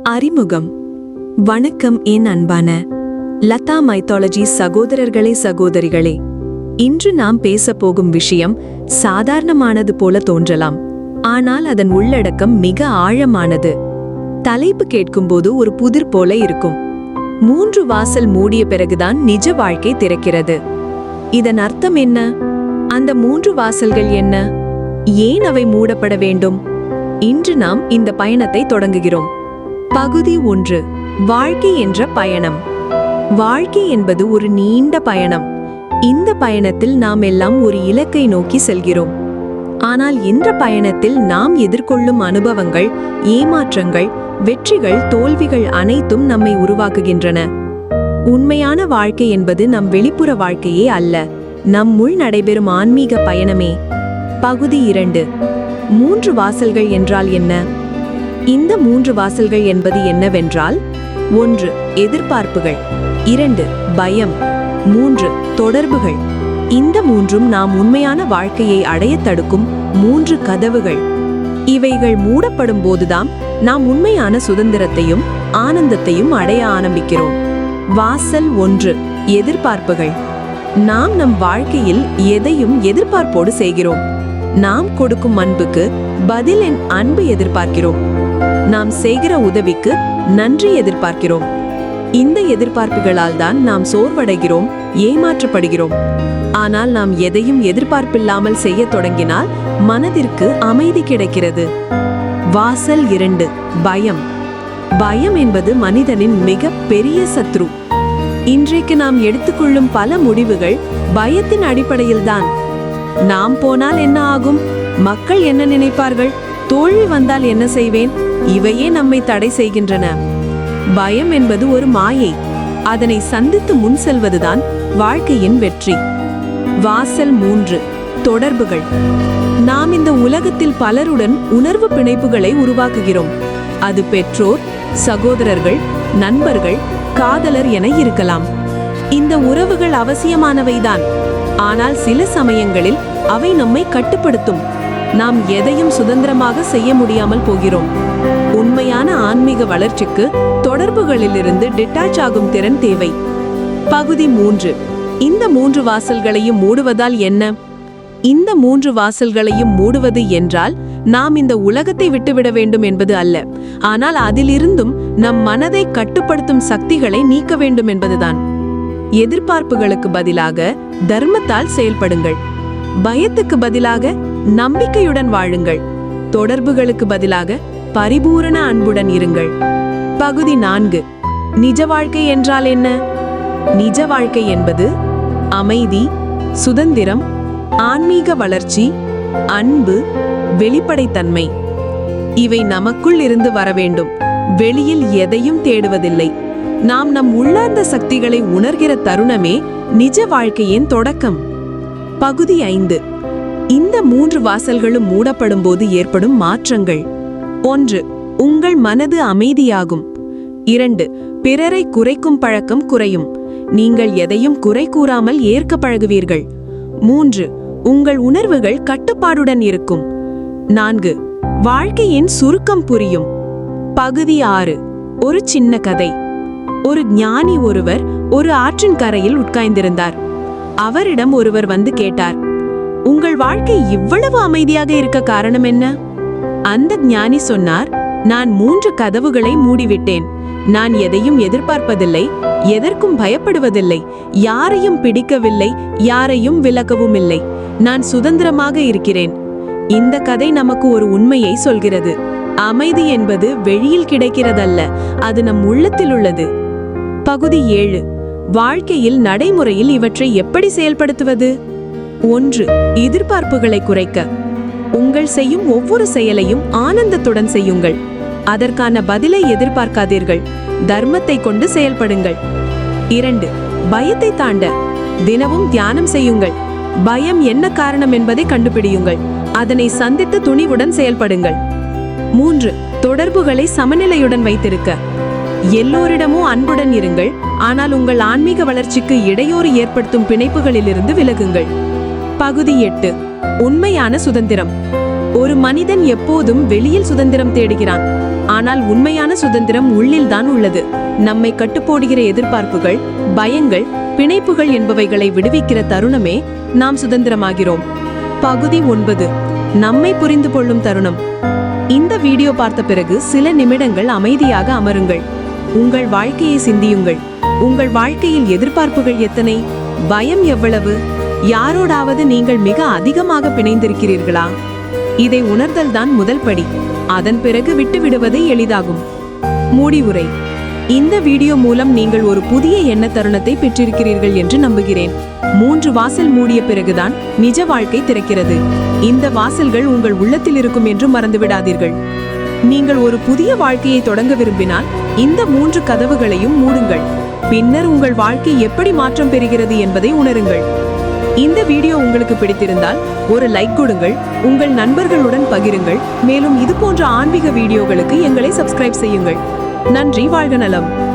அறிமுகம். வணக்கம் என் அன்பான லதா மைத்தாலஜி சகோதரர்களே சகோதரிகளே. இன்று நாம் பேசப் போகும் விஷயம் சாதாரணமானது போல தோன்றலாம். ஆனால் அதன் உள்ளடக்கம் மிக ஆழமானது. தலைப்பு கேட்கும்போது ஒரு புதிர் போல இருக்கும். மூன்று வாசல் மூடிய பிறகுதான் நிஜ வாழ்க்கை திறக்கிறது. இதன் அர்த்தம் என்ன? அந்த மூன்று வாசல்கள் என்ன? ஏன் அவை மூடப்பட வேண்டும்? இன்று நாம் இந்த பயணத்தை தொடங்குகிறோம். பகுதி ஒன்று வாழ்க்கை என்ற பயணம். வாழ்க்கை என்பது ஒரு நீண்ட பயணம். இந்த பயணத்தில் நாம் எல்லாம் ஒரு இலக்கை நோக்கி செல்கிறோம். ஆனால் இந்த பயணத்தில் நாம் எதிர்கொள்ளும் அனுபவங்கள் ஏமாற்றங்கள் வெற்றிகள் தோல்விகள் அனைத்தும் நம்மை உருவாக்குகின்றன. உண்மையான வாழ்க்கை என்பது நம் வெளிப்புற வாழ்க்கையே அல்ல. நம் உள் நடைபெறும் ஆன்மீக பயணமே. பகுதி இரண்டு மூன்று வாசல்கள் என்றால் என்ன? இந்த மூன்று வாசல்கள் என்பது என்னவென்றால் ஒன்று எதிர்பார்ப்புகள் இரண்டு பயம் மூன்று தொடர்புகள். இந்த மூன்றும் நாம் உண்மையான வாழ்க்கையை அடையத் தடுக்கும் மூன்று கதவுகள். இவைகள் மூடப்படும் போதுதான் நாம் உண்மையான சுதந்திரத்தையும் ஆனந்தத்தையும் அடைய ஆரம்பிக்கிறோம். வாசல் ஒன்று எதிர்பார்ப்புகள். நாம் நம் வாழ்க்கையில் எதையும் எதிர்பார்ப்போடு செய்கிறோம். நாம் கொடுக்கும் அன்புக்கு பதில் என் அன்பு எதிர்பார்க்கிறோம். நாம் செய்கிற உதவிக்கு நன்றி எதிர்பார்க்கிறோம். இந்த எதிர்பார்ப்புகளால் தான் நாம் சோர்வடைகிறோம் ஏமாற்றப்படுகிறோம். ஆனால் நாம் எதையும் எதிர்பார்ப்பில்லாமல் செய்யத் தொடங்கினால் மனதிற்கு அமைதி கிடைக்கிறது. வாசல் இரண்டு பயம். பயம் என்பது மனிதனின் மிக பெரிய சத்ரு. இன்றைக்கு நாம் எடுத்துக்கொள்ளும் பல முடிவுகள் பயத்தின் அடிப்படையில்தான். நாம் போனால் என்ன ஆகும்? மக்கள் என்ன நினைப்பார்கள்? தோல்வி வந்தால் என்ன செய்வேன்? இவையே நம்மை தடை செய்கின்றன. பயம் என்பது ஒரு மாயை. அதனை சந்தித்து முன் செல்வதுதான் வாழ்க்கையின் வெற்றி. வாசல் மூன்று. தொடர்புகள். நாம் இந்த உலகத்தில் பலருடன் உணர்வு பிணைப்புகளை உருவாக்குகிறோம். அது பெற்றோர் சகோதரர்கள் நண்பர்கள் காதலர் என இருக்கலாம். இந்த உறவுகள் அவசியமானவைதான். ஆனால் சில சமயங்களில் அவை நம்மை கட்டுப்படுத்தும். நாம் எதையும் சுதந்திரமாக செய்ய முடியாமல் போகிறோம். உண்மையான ஆன்மீக வளர்ச்சிக்கு தொடர்புகளிலிருந்து டிட்டாச் ஆகும் திறன் தேவை. பகுதி மூன்று. இந்த மூன்று வாசல்களையும் மூடுவதால் என்ன? இந்த மூன்று வாசல்களையும் மூடுவது என்றால் நாம் இந்த உலகத்தை விட்டுவிட வேண்டும் என்பது அல்ல. ஆனால் அதிலிருந்தும் நம் மனதை கட்டுப்படுத்தும் சக்திகளை நீக்க வேண்டும் என்பதுதான். எதிர்பார்ப்புகளுக்கு பதிலாக தர்மத்தால் செயல்படுங்கள். பயத்துக்கு பதிலாக நம்பிக்கையுடன் வாழுங்கள். தொடர்புகளுக்கு பதிலாக பரிபூரண அன்புடன் இருங்கள். பகுதி நான்கு. நிஜ வாழ்க்கை என்றால் என்ன? நிஜ வாழ்க்கை என்பது அமைதி சுதந்திரம் ஆன்மீக வளர்ச்சி அன்பு வெளிப்படைத்தன்மை. இவை நமக்குள் இருந்து வர வேண்டும். வெளியில் எதையும் தேடுவதில்லை. நாம் நம் உள்ளார்ந்த சக்திகளை உணர்கிற தருணமே நிஜ வாழ்க்கையின் தொடக்கம். பகுதி ஐந்து. மூன்று வாசல்களும் மூடப்படும் போது ஏற்படும் மாற்றங்கள். ஒன்று உங்கள் மனது அமைதியாகும். இரண்டு பிறரை குறைக்கும் பழக்கம் குறையும். நீங்கள் எதையும் குறை கூறாமல் ஏற்க பழகுவீர்கள். மூன்று உங்கள் உணர்வுகள் கட்டுப்பாடுடன் இருக்கும். நான்கு வாழ்க்கையின் சுருக்கம் புரியும். பகுதி ஆறு ஒரு சின்ன கதை. ஒரு ஞானி ஒருவர் ஒரு ஆற்றின் கரையில் உட்கார்ந்திருந்தார். அவரிடம் ஒருவர் வந்து கேட்டார் உங்கள் வாழ்க்கை இவ்வளவு அமைதியாக இருக்க காரணம் என்ன? அந்த ஞானி சொன்னார் நான் மூன்று கதவுகளை மூடிவிட்டேன். நான் எதையும் எதிர்பார்ப்பதில்லை எதற்கும் பயப்படுவதில்லை யாரையும் பிடிக்கவில்லை யாரையும் விலக்கவும் இல்லை நான் சுதந்திரமாக இருக்கிறேன். இந்த கதை நமக்கு ஒரு உண்மையை சொல்கிறது. அமைதி என்பது வெளியில் கிடைக்கிறதல்ல அது நம் உள்ளத்தில் உள்ளது. பகுதி ஏழு. வாழ்க்கையில் நடைமுறையில் இவற்றை எப்படி செயல்படுத்துவது? ஒன்று எதிர்பார்ப்புகளை குறைக்க. உங்கள் செய்யும் ஒவ்வொரு செயலையும் ஆனந்தத்துடன் செய்யுங்கள். அதற்கான பதிலை எதிர்பார்க்காதீர்கள். தர்மத்தை கொண்டு செயல்படுங்கள். இரண்டு பயத்தை தாண்ட. தினமும் தியானம் செய்யுங்கள். பயம் என்ன காரணம் என்பதை கண்டுபிடியுங்கள். அதனை சந்தித்து துணிவுடன் செயல்படுங்கள். மூன்று தொடர்புகளை சமநிலையுடன் வைத்திருக்க. எல்லோரிடமும் அன்புடன் இருங்கள். ஆனால் உங்கள் ஆன்மீக வளர்ச்சிக்கு இடையூறு ஏற்படுத்தும் பிணைப்புகளிலிருந்து விலகுங்கள். பகுதி எட்டு. உண்மையான சுதந்திரம். ஒரு மனிதன் எப்போதும் வெளியில் சுதந்திரம் தேடுகிறான். ஆனால் உண்மையான சுதந்திரம் உள்ளில்தான் உள்ளது. நம்மை கட்டுப்போடுகிற எதிர்பார்ப்புகள் பயங்கள் பிணைப்புகள் என்பவைகளை விடுவிக்கிற தருணமே நாம் சுதந்திரமாகிறோம். பகுதி ஒன்பது. நம்மை புரிந்து கொள்ளும் தருணம். இந்த வீடியோ பார்த்த பிறகு சில நிமிடங்கள் அமைதியாக அமருங்கள். உங்கள் வாழ்க்கையை சிந்தியுங்கள். உங்கள் வாழ்க்கையில் எதிர்பார்ப்புகள் எத்தனை? பயம் எவ்வளவு? யாரோடாவது நீங்கள் மிக அதிகமாக பிணைந்திருக்கிறீர்களா? இதை உணர்தல்தான் முதல் படி. அதன் பிறகு விட்டுவிடுவது எளிதாகும். மூடிவுரை. இந்த வீடியோ மூலம் நீங்கள் ஒரு புதிய எண்ண தருணத்தை பெற்றிருக்கிறீர்கள் என்று நம்புகிறேன். மூன்று வாசல் மூடிய பிறகுதான் நிஜ வாழ்க்கை திறக்கிறது. இந்த வாசல்கள் உங்கள் உள்ளத்தில் இருக்கும் என்று மறந்துவிடாதீர்கள். நீங்கள் ஒரு புதிய வாழ்க்கையை தொடங்க விரும்பினால் இந்த மூன்று கதவுகளையும் மூடுங்கள். பின்னர் உங்கள் வாழ்க்கை எப்படி மாற்றம் பெறுகிறது என்பதை உணருங்கள். இந்த வீடியோ உங்களுக்கு பிடித்திருந்தால் ஒரு லைக் கொடுங்கள் உங்கள் நண்பர்களுடன் பகிருங்கள் மேலும் இது போன்ற ஆன்மீக வீடியோகளுக்கு எங்களை சப்ஸ்கிரைப் செய்யுங்கள். நன்றி வாழ்க நலம்.